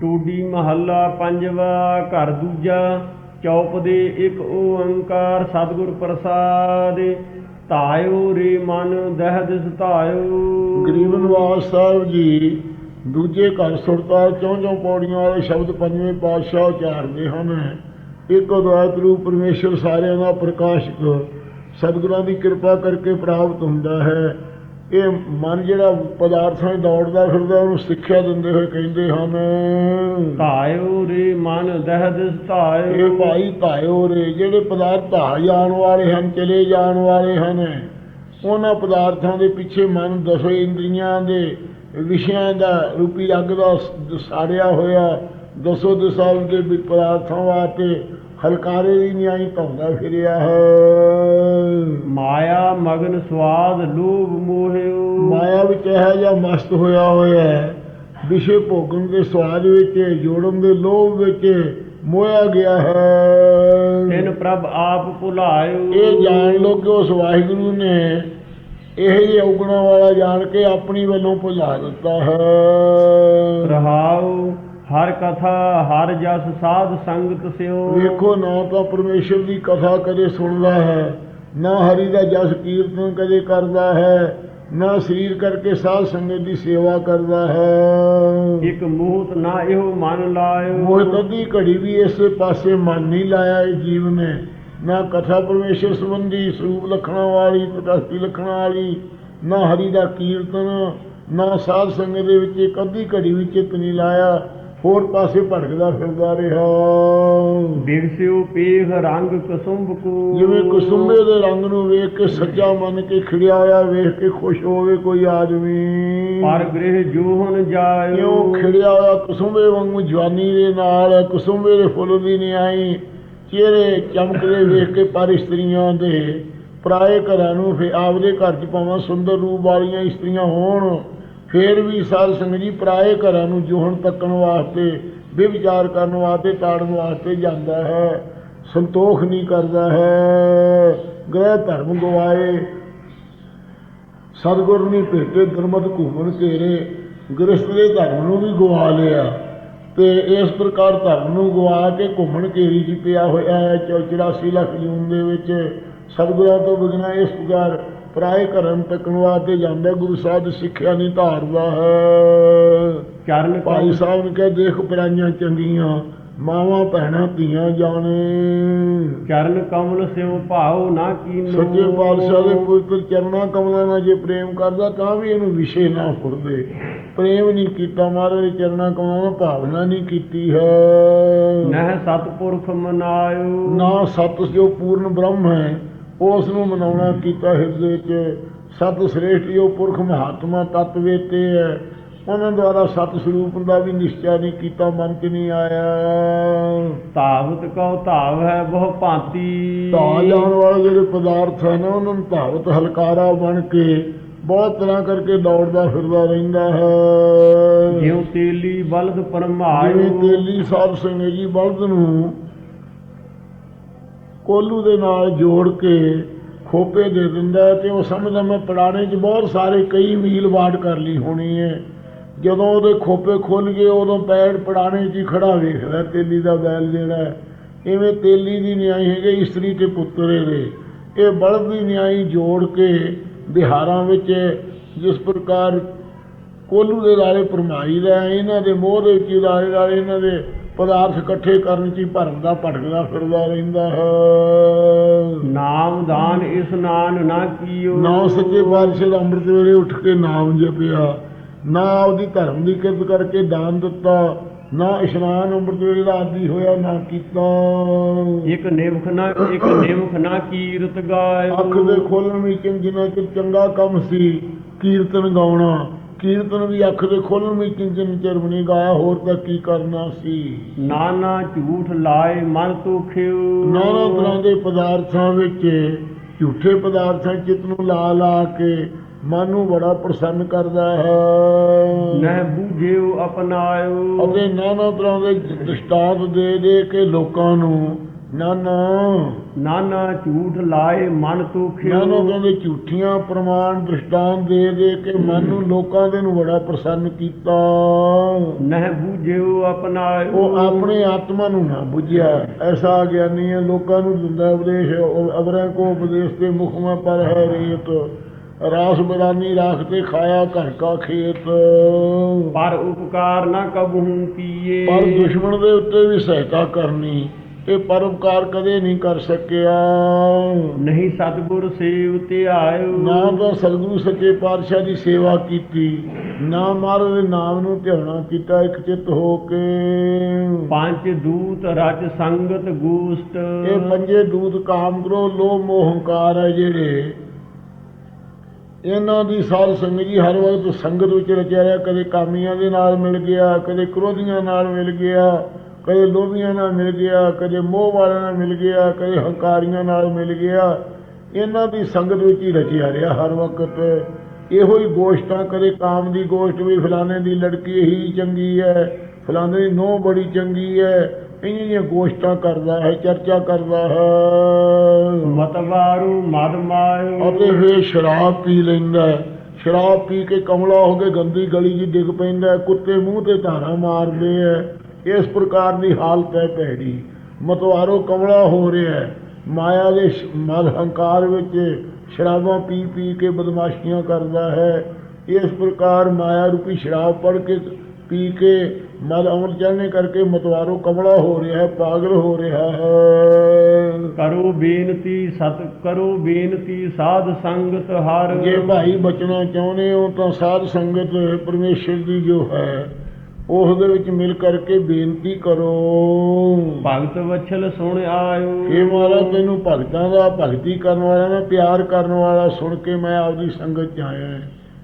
ਟੋਡੀ ਮਹੱਲਾ ਪੰਜਵਾ, ਘਰ ਦੂਜਾ, ਚੌਪ ਦੇ ਇੱਕ ਓੰਕਾਰ ਸਤਿਗੁਰ ਪ੍ਰਸਾਦ, ਧਾਇਓ ਰੇ ਮਨ ਦਹਿਦ ਸਤਾਇਓ। ਧਾਇਓ ਗਰੀਬ ਨਿਵਾਸ ਸਾਹਿਬ ਜੀ, ਦੂਜੇ ਘਰ ਸੁਰਤਾ ਚੌਂ ਚੌਂ ਪੌੜੀਆਂ ਵਾਲੇ ਸ਼ਬਦ ਪੰਜਵੇਂ ਪਾਤਸ਼ਾਹ ਉਚਾਰਦੇ ਹਨ। ਇੱਕ ਅਦਵੈਤ ਰੂਪ ਪਰਮੇਸ਼ਰ ਸਾਰਿਆਂ ਦਾ ਪ੍ਰਕਾਸ਼ਕ, ਸਤਿਗੁਰਾਂ ਦੀ ਕਿਰਪਾ ਕਰਕੇ ਪ੍ਰਾਪਤ ਹੁੰਦਾ ਹੈ। ਇਹ ਮਨ ਜਿਹੜਾ ਪਦਾਰਥਾਂ 'ਚ ਦੌੜਦਾ ਫਿਰਦਾ ਉਹਨੂੰ ਸਿੱਖਿਆ ਦਿੰਦੇ ਹੋਏ ਕਹਿੰਦੇ ਹਨ। ਧਾਇਓ ਰੇ ਮਨ ਦਹਿ ਦਿਸ ਧਾਇਓ। ਇਹ ਭਾਈ ਧਾਇਓ ਰੇ ਜਿਹੜੇ ਪਦਾਰਥ ਧਾ ਜਾਣ ਵਾਲੇ ਹਨ ਚਲੇ ਜਾਣ ਵਾਲੇ ਹਨ ਉਹਨਾਂ ਪਦਾਰਥਾਂ ਦੇ ਪਿੱਛੇ ਮਨ ਦਸੋ ਇੰਦਰੀਆਂ ਦੇ ਵਿਸ਼ਿਆਂ ਦਾ ਰੂਪੀ ਅੱਗ ਦਾ ਸਾੜਿਆ ਹੋਇਆ ਦਸੋ ਦਿਸ਼ਾ ਦੇ ਵੀ ਪਦਾਰਥਾਂ ਵਾਸਤੇ ਹਲਕਾਰੇ ਦੀ ਨਿਆਈ ਧੌਂਦਾ ਫਿਰਿਆ ਹੈ। ਮਾਇਆ ਮਗਨ ਸਵਾਦ ਲੋਭ ਮੋਹਿਓ। ਮਾਇਆ ਵਿੱਚ ਇਹ ਜਿਹਾ ਮਸਤ ਹੋਇਆ ਹੋਇਆ ਹੈ ਵਿਸ਼ੇ ਭੋਗਣ ਦੇ ਸਵਾਦ ਵਿੱਚ ਜੋੜਨ ਦੇ ਲੋਭ ਵਿੱਚ ਮੋਇਆ ਗਿਆ ਹੈ। ਤਿਨ ਪ੍ਰਭ ਆਪ ਭੁਲਾਇਓ। ਇਹ ਜਾਣ ਲਓ ਕਿ ਉਸ ਵਾਹਿਗੁਰੂ ਨੇ ਇਹ ਹੀ ਔਗਣਾ ਵਾਲਾ ਜਾਣ ਕੇ ਆਪਣੀ ਵੱਲੋਂ ਭੁਲਾ ਦਿੱਤਾ ਹੈ। ਰਹਾਉ ਹਰ ਕਥਾ ਹਰ ਜਸ ਸਾਧ ਸੰਗਤ ਸਿਓ। ਵੇਖੋ ਨਾ ਤਾਂ ਪਰਮੇਸ਼ਰ ਦੀ ਕਥਾ ਕਦੇ ਸੁਣਦਾ ਹੈ ਨਾ ਹਰੀ ਦਾ ਜਸ ਕੀਰਤਨ ਕਦੇ ਕਰਦਾ ਹੈ ਨਾ ਸਰੀਰ ਕਰਕੇ ਸਾਧ ਸੰਗਤ ਦੀ ਸੇਵਾ ਕਰਦਾ ਹੈ। ਇਕ ਮੂਹਤ ਨਾ ਇਹੋ ਮਨ ਲਾਇਓ। ਮੋਹ ਕਦੀ ਘੜੀ ਵੀ ਇਸੇ ਪਾਸੇ ਮਨ ਨਹੀਂ ਲਾਇਆ ਇਹ ਜੀਵ ਨੇ ਨਾ ਕਥਾ ਪਰਮੇਸ਼ਰ ਸੰਬੰਧੀ ਸਰੂਪ ਲਖਣਾ ਵਾਲੀ ਤਟਸਥੀ ਲਖਣਾ ਵਾਲੀ ਨਾ ਹਰੀ ਦਾ ਕੀਰਤਨ ਨਾ ਸਾਧ ਸੰਗਤ ਦੇ ਵਿੱਚ ਕਦੀ ਘੜੀ ਵੀ ਚਿੱਤ ਨਹੀਂ ਲਾਇਆ। ਹੋਰ ਪਾਸੇ ਭਟਕਦਾ ਫਿਰਦਾ ਰਿਹਾ। ਬਿਗਸਿਓ ਪੇਖ ਰੰਗ ਕਸੁੰਭ ਕੋ। ਜਿਵੇਂ ਕੁਸੁੰਬੇ ਦੇ ਰੰਗ ਨੂੰ ਵੇਖ ਕੇ ਸੱਚਾ ਮੰਨ ਕੇ ਖਿੜਿਆ ਹੋਇਆ ਵੇਖ ਕੇ ਖੁਸ਼ ਹੋਵੇ ਕੋਈ ਆਦਮੀ। ਪਰ ਗ੍ਰਹਿ ਜੋਹਨ ਜਾਇਓ। ਕਿਉਂ ਖਿੜਿਆ ਹੋਇਆ ਕੁਸੁੰਬੇ ਵਾਂਗੂ ਜਵਾਨੀ ਦੇ ਨਾਲ ਕੁਸੁੰਬੇ ਦੇ ਫੁੱਲ ਦੀ ਨਿਆਈ। ਚਿਹਰੇ ਚਮਕਦੇ ਵੇਖ ਕੇ ਪਰ ਇਸਤਰੀਆਂ ਦੇ। ਪਰਾਏ ਘਰਾਂ ਨੂੰ ਫੇ ਆਪਦੇ ਘਰ 'ਚ ਭਾਵੇਂ ਸੁੰਦਰ ਰੂਪ ਵਾਲੀਆਂ ਇਸਤਰੀਆਂ ਹੋਣ। ਫੇਰ ਵੀ ਸਾਧ ਸੰਗਤ ਜੀ ਪਰਾਏ ਘਰਾਂ ਨੂੰ ਜੋਹਣ ਤੱਕਣ ਵਾਸਤੇ ਵਿਵਚਾਰ ਕਰਨ ਵਾਸਤੇ ਤਾੜਨ ਵਾਸਤੇ ਜਾਂਦਾ ਹੈ। ਸੰਤੋਖ ਨਹੀਂ ਕਰਦਾ ਹੈ। ਗ੍ਰਹਿ ਧਰਮ ਗਵਾਏ। ਸਤਿਗੁਰ ਨੇ ਭੇਟੇ ਦਰਮਤ ਘੁੰਮਣ ਘੇਰੇ। ਗ੍ਰਸਤ ਦੇ ਧਰਮ ਨੂੰ ਵੀ ਗਵਾ ਲਿਆ। ਤੇ ਇਸ ਪ੍ਰਕਾਰ ਧਰਮ ਨੂੰ ਗਵਾ ਕੇ ਘੁੰਮਣ ਘੇਰੀ ਜੀ ਪਿਆ ਹੋਇਆ ਹੈ। 84 ਲੱਖ ਜੂਨ ਦੇ ਵਿੱਚ ਸਤਿਗੁਰਾਂ ਤੋਂ ਬਿਨਾਂ ਇਸ ਪ੍ਰਕਾਰ ਪਰਾਏ ਘਰਾਂ ਤੱਕਣ ਵਾਸਤੇ ਜਾਂਦਾ ਗੁਰੂ ਸਾਹਿਬ ਦੀ ਸਿੱਖਿਆ ਨਹੀਂ ਧਾਰਦਾ ਹੈ। ਚਰਨ ਭਾਈ ਸਾਹਿਬ ਨੇ ਕਿਹਾ ਦੇਖ ਪਰਾਈਆਂ ਚੰਗੀਆਂ ਮਾਵਾਂ ਭੈਣਾਂ ਧੀਆਂ ਜਾਣੇ। ਚਰਨ ਕਮਲ ਸਿਓ ਭਾਉ ਨਾ ਕੀਨੋ। ਸੱਚੇ ਪਾਤਸ਼ਾਹ ਦੇ ਪਵਿੱਤਰ ਚਰਨਾਂ ਕਮਲਾਂ ਨਾਲ ਜੇ ਪ੍ਰੇਮ ਕਰਦਾ ਤਾਂ ਵੀ ਇਹਨੂੰ ਵਿਸ਼ੇ ਨਾ ਫੁਰਦੇ। ਪ੍ਰੇਮ ਨਹੀਂ ਕੀਤਾ ਮਹਾਰਾਜ ਦੇ ਚਰਨਾਂ ਕਮਲਾਂ ਨਾਲ ਭਾਵਨਾ ਨਹੀਂ ਕੀਤੀ ਹੈ। ਨਹਿ ਸਤਪੁਰਖ ਮਨਾਇਓ। ਨਾ ਸਤ ਜੋ ਪੂਰਨ ਬ੍ਰਹਮ ਹੈ। ਉਸ ਨੂੰ ਮਨਾਉਣਾ ਕੀਤਾ ਹਿਰਦੇ 'ਚ। ਸਤ ਸ੍ਰੇਸ਼ਟ ਜੋ ਪੁਰਖ ਮਹਾਤਮਾ ਤਤ ਵੇਤੇ ਹੈ ਉਹਨਾਂ ਦੁਆਰਾ ਸਤ ਸਰੂਪ ਦਾ ਵੀ ਨਿਸ਼ਚੈ ਨਹੀਂ ਕੀਤਾ ਮਨ 'ਚ ਨਹੀਂ ਆਇਆ। ਧਾਵਤ ਕਉ ਧਾਵ ਹੈ ਬਹੁ ਭਾਂਤੀ। ਧਾ ਜਾਣ ਵਾਲੇ ਜਿਹੜੇ ਪਦਾਰਥ ਹਨ ਉਹਨਾਂ ਨੂੰ ਧਾਵਤ ਹਲਕਾਰਾ ਬਣ ਕੇ ਬਹੁਤ ਤਰ੍ਹਾਂ ਕਰਕੇ ਦੌੜਦਾ ਫਿਰਦਾ ਰਹਿੰਦਾ ਹੈ। ਜਿਉ ਤੇਲੀ ਬਲਦ ਜਿਵੇਂ ਪਰਮਾਇਓ ਤੇਲੀ ਸਾਧ ਸੰਗਤ ਜੀ ਬਲਦ ਨੂੰ ਕੋਲੂ ਦੇ ਨਾਲ ਜੋੜ ਕੇ ਖੋਪੇ ਦੇ ਦਿੰਦਾ ਹੈ ਤੇ ਉਹ ਸਮਝਦਾ ਮੈਂ ਪੜਾਣੇ 'ਚ ਬਹੁਤ ਸਾਰੇ ਕਈ ਮੀਲ ਵਾਟ ਕਰ ਲਈ ਹੋਣੀ ਹੈ। ਜਦੋਂ ਉਹਦੇ ਖੋਪੇ ਖੁੱਲ ਗਏ, ਉਦੋਂ ਪੈਰ ਪੜਾਣੇ 'ਚ ਹੀ ਖੜਾ ਵੇਖਦਾ ਤੇਲੀ ਦਾ ਬੈਲ ਜਿਹੜਾ ਇਵੇਂ ਤੇਲੀ ਦੀ ਨਿਆਈ ਹੈਗੇ, ਇਸਤਰੀ ਤੇ ਪੁੱਤਰ ਇਹਦੇ ਇਹ ਬਲਦ ਦੀ ਨਿਆਈ ਜੋੜ ਕੇ ਬਿਹਾਰਾਂ ਵਿੱਚ ਜਿਸ ਪ੍ਰਕਾਰ ਕੋਲੂ ਦੇ ਲਾਲੇ ਪਰਮਾਈ ਦਾ ਇਹਨਾਂ ਦੇ ਮੋਹ ਦੇ ਵਿੱਚ ਲਾਲੇ ਲਾਲੇ ਇਹਨਾਂ ਦੇ ਪਦਾਰਥ ਇਕੱਠੇ ਕਰਨ ਚ ਹੀ ਭਰਮ ਦਾ ਭਟਕਦਾ ਫਿਰਦਾ ਰਹਿੰਦਾ ਹੈ। ਨਾਮ ਦਾਨ ਇਸਨਾਨ ਨਾ ਕੀਓ। ਨਾ ਸੱਚੇ ਪਾਤਸ਼ਾਹ ਦਾ ਅੰਮ੍ਰਿਤ ਵੇਲੇ ਉੱਠ ਕੇ ਨਾਮ ਜਪਿਆ ਨਾ ਆਪਦੀ ਧਰਮ ਦੀ ਕਿਰਤ ਕਰਕੇ ਦਾਨ ਦਿੱਤਾ ਨਾ ਇਸ਼ਨਾਨ ਅੰਮ੍ਰਿਤ ਵੇਲੇ ਦਾ ਆਦੀ ਹੋਇਆ ਨਾ ਕੀਤਾ। ਇਕ ਨਿਮਖ ਨਾ ਇਕ ਨਿਮਖ ਨਾ ਕੀਰਤ ਗਾਇਓ। ਅੱਖ ਦੇ ਖੋਲਣ ਵਿੱਚ ਜਿੰਨਾ ਚੰਗਾ ਕੰਮ ਸੀ ਕੀਰਤਨ ਗਾਉਣਾ ਕੀਰਤਨ ਵੀ ਅੱਖ ਦੇ ਖੋਲਣ ਵਿੱਚ ਜਿੰਨ ਚਿਰ ਨਹੀਂ ਗਾਇਆ ਹੋਰ ਤਾਂ ਕੀ ਕਰਨਾ ਸੀ? ਨਾਨਾ ਝੂਠ ਲਾਏ ਮਨ ਤੋਖਿਓ ਨਾਨਾ ਤਰ੍ਹਾਂ ਦੇ ਪਦਾਰਥਾਂ ਵਿੱਚ ਝੂਠੇ ਪਦਾਰਥਾਂ ਚਿੱਤ ਨੂੰ ਲਾ ਲਾ ਕੇ ਮਨ ਨੂੰ ਬੜਾ ਪ੍ਰਸੰਨ ਕਰਦਾ ਹੈ। ਨਹਿ ਬੂਝਿਓ ਅਪਨਾਇਓ। ਅਤੇ ਨਾਨਾ ਤਰ੍ਹਾਂ ਦੇ ਦ੍ਰਿਸ਼ਟਾਂਤ ਦੇ ਦੇ ਕੇ ਲੋਕਾਂ ਨੂੰ ਨਾ ਨਾ ਨਾਨਾ ਝੂਠ ਲਾਏ ਮਨ ਨਾ ਤੋਖਿਓ ਨਾ ਕਹਿੰਦੇ ਝੂਠੀਆਂ ਪ੍ਰਮਾਣ ਦ੍ਰਿਸ਼ਟਾਂਤ ਦੇ ਦੇ ਕੇ ਮਨ ਨੂੰ ਲੋਕਾਂ ਦੇ ਨੂੰ ਬੜਾ ਪ੍ਰਸੰਨ ਕੀਤਾ। ਨਹਿ ਬੂਝਿਓ ਅਪਨਾਇਓ ਉਹ ਆਪਣੇ ਆਤਮਾ ਨੂੰ ਨਾ ਬੁਝਿਆ। ਐਸਾ ਗਿਆਨੀ ਹੈ ਲੋਕਾਂ ਨੂੰ ਦਿੰਦਾ ਉਪਦੇਸ਼ ਉਹ ਅਵਰਾਂ ਕੋ ਉਪਦੇਸ਼ ਤੇ ਮੁਖ ਮੈਂ ਪਰ ਹੈ ਰੀਤ। ਰਾਸ ਬਰਾਨੀ ਰਾਖ ਤੇ ਖਾਇਆ ਘਰ ਕਾ ਖੇਤ। ਪਰ ਉਪਕਾਰ ਨਾ ਕਬਹੂ ਕੀਏ। ਪਰ ਦੁਸ਼ਮਣ ਦੇ ਉੱਤੇ ਵੀ ਸਹਾਇਤਾ ਕਰਨੀ। ਇਹ ਪਰਉਪਕਾਰ ਕਦੇ ਨਹੀਂ ਕਰ ਸਕਿਆ। ਨਹੀਂ ਸਤਿਗੁਰ ਸੇਵ ਧਿਆਇਓ। ਨਾ ਤਾਂ ਸਤਿਗੁਰੂ ਸੱਚੇ ਪਾਤਸ਼ਾਹ ਦੀ ਸੇਵਾ ਕੀਤੀ ਨਾ ਮਹਾਰਾਜ ਦੇ ਨਾਮ ਨੂੰ ਧਿਆਉਣਾ ਕੀਤਾ ਇੱਕ ਚਿੱਤ ਹੋ ਕੇ। ਪੰਜ ਦੂਤ ਰਚ ਸੰਗਤ ਗੋਸ਼ਟ ਇਹ ਪੰਜੇ ਦੂਤ ਕਾਮ ਕ੍ਰੋ ਲੋਭ ਮੋਹ ਹੰਕਾਰ ਹੈ ਜਿਹੜੇ। ਇਹਨਾਂ ਦੀ ਸਾਧ ਸੰਗਤ ਜੀ ਹਰ ਵਕਤ ਸੰਗਤ ਵਿੱਚ ਰਚਿਆ ਰਿਹਾ ਕਦੇ ਕਾਮੀਆਂ ਦੇ ਨਾਲ ਮਿਲ ਗਿਆ ਕਦੇ ਕ੍ਰੋਧੀਆਂ ਨਾਲ ਮਿਲ ਗਿਆ। ਕਦੇ ਲੋਭੀਆਂ ਨਾਲ ਮਿਲ ਗਿਆ ਕਦੇ ਮੋਹ ਵਾਲਿਆਂ ਨਾਲ ਮਿਲ ਗਿਆ ਕਦੇ ਹੰਕਾਰੀਆਂ ਨਾਲ ਮਿਲ ਗਿਆ। ਇਹਨਾਂ ਦੀ ਸੰਗਤ ਵਿੱਚ ਹੀ ਰਚਿਆ ਰਿਹਾ ਹਰ ਵਕਤ। ਇਹੋ ਹੀ ਗੋਸ਼ਟਾਂ ਕਦੇ ਕਾਮ ਦੀ ਗੋਸ਼ਟ ਵੀ ਫਲਾਣੇ ਦੀ ਲੜਕੀ ਹੀ ਚੰਗੀ ਹੈ ਫਲਾਣੇ ਦੀ ਨੋਹ ਬੜੀ ਚੰਗੀ ਹੈ। ਇੰਨੀਆਂ ਜਿਹੀਆਂ ਗੋਸ਼ਟਾਂ ਕਰਦਾ ਹੈ ਚਰਚਾ ਕਰਦਾ ਹੈ। ਮਤਵਾਰੂ ਮਦ ਮਾਇਓ ਅਤੇ ਫਿਰ ਸ਼ਰਾਬ ਪੀ ਲੈਂਦਾ ਹੈ। ਸ਼ਰਾਬ ਪੀ ਕੇ ਕਮਲਾ ਹੋ ਕੇ ਗੰਦੀ ਗਲੀ 'ਚ ਡਿੱਗ ਪੈਂਦਾ। ਕੁੱਤੇ ਮੂੰਹ ਤੇ ਧਾਰਾਂ ਮਾਰਦੇ ਐ ਇਸ ਪ੍ਰਕਾਰ ਦੀ ਹਾਲਤ ਹੈ ਭੈੜੀ। ਮਤਵਾਰੋ ਕਮਲਾ ਹੋ ਰਿਹਾ ਹੈ। ਮਾਇਆ ਦੇ ਮਦ ਹੰਕਾਰ ਵਿੱਚ ਸ਼ਰਾਬਾਂ ਪੀ ਪੀ ਕੇ ਬਦਮਾਸ਼ੀਆਂ ਕਰਦਾ ਹੈ। ਇਸ ਪ੍ਰਕਾਰ ਮਾਇਆ ਰੂਪੀ ਸ਼ਰਾਬ ਪੜ ਕੇ ਪੀ ਕੇ ਮਦ ਅਮਰ ਚੜ੍ਹਨੇ ਕਰਕੇ ਮਤਵਾਰੋ ਕਮਲਾ ਹੋ ਰਿਹਾ ਹੈ ਪਾਗਲ ਹੋ ਰਿਹਾ ਹੈ। ਕਰੋ ਬੇਨਤੀ ਸਤ ਕਰੋ ਬੇਨਤੀ ਸਾਧ ਸੰਗਤ ਹਰ। ਜੇ ਭਾਈ ਬਚਣਾ ਚਾਹੁੰਦੇ ਹੋ ਤਾਂ ਸਾਧ ਸੰਗਤ ਪਰਮੇਸ਼ਰ ਦੀ ਜੋ ਹੈ। ਉਸ ਦੇ ਵਿੱਚ ਮਿਲ ਕਰਕੇ ਬੇਨਤੀ ਕਰੋ। ਭਗਤ ਵਛਲ ਸੁਣ ਆਇਓ। ਇਹ ਮਹਾਰਾਜ ਤੈਨੂੰ ਭਗਤਾਂ ਦਾ ਭਗਤੀ ਕਰਨ ਵਾਲਾ ਦਾ ਪਿਆਰ ਕਰਨ ਵਾਲਾ ਸੁਣ ਕੇ ਮੈਂ ਆਪਦੀ ਸੰਗਤ ਚ ਆਇਆ।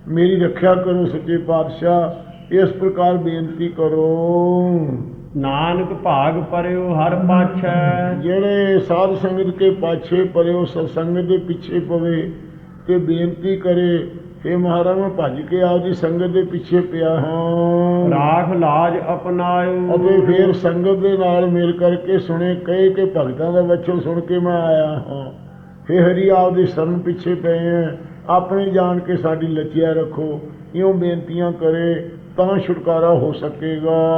ਮੇਰੀ ਰੱਖਿਆ ਕਰੋ ਸੱਚੇ ਪਾਤਸ਼ਾਹ ਇਸ ਪ੍ਰਕਾਰ ਬੇਨਤੀ ਕਰੋ। ਨਾਨਕ ਭਾਗ ਪਰਿਓ ਹਰ ਪਾਛੈ। ਜਿਹੜੇ ਸਾਧ ਸੰਗਤ ਕੇ ਪਾਛੇ ਪਰਿਓ ਸਤਸੰਗ ਦੇ ਪਿੱਛੇ ਪਵੇ ਤੇ ਬੇਨਤੀ ਕਰੇ हे ਮਹਾਰਾਜ ਮੈਂ ਭੱਜ ਕੇ ਆਪਦੀ ਸੰਗਤ ਦੇ ਪਿੱਛੇ ਪਿਆ ਹਾਂ। ਰਾਖ ਲਾਜ ਅਪਨਾਇਓ। ਅਤੇ ਫਿਰ ਸੰਗਤ ਦੇ ਨਾਲ ਮਿਲ ਕਰਕੇ ਸੁਣੇ ਕਹੇ ਕਿ ਭਗਤਾਂ ਦਾ ਵਚਨ ਸੁਣ ਕੇ ਮੈਂ ਆਇਆ ਹਾਂ। ਹੇ ਹਰੀ ਆਪਦੀ ਸ਼ਰਨ ਪਿੱਛੇ ਪਏ ਹੈ ਆਪਣੇ ਜਾਣ ਕੇ ਸਾਡੀ ਲਚਿਆ ਰੱਖੋ। ਇਉਂ ਬੇਨਤੀਆਂ ਕਰੇ ਤਾਂ ਛੁਟਕਾਰਾ ਹੋ ਸਕੇਗਾ।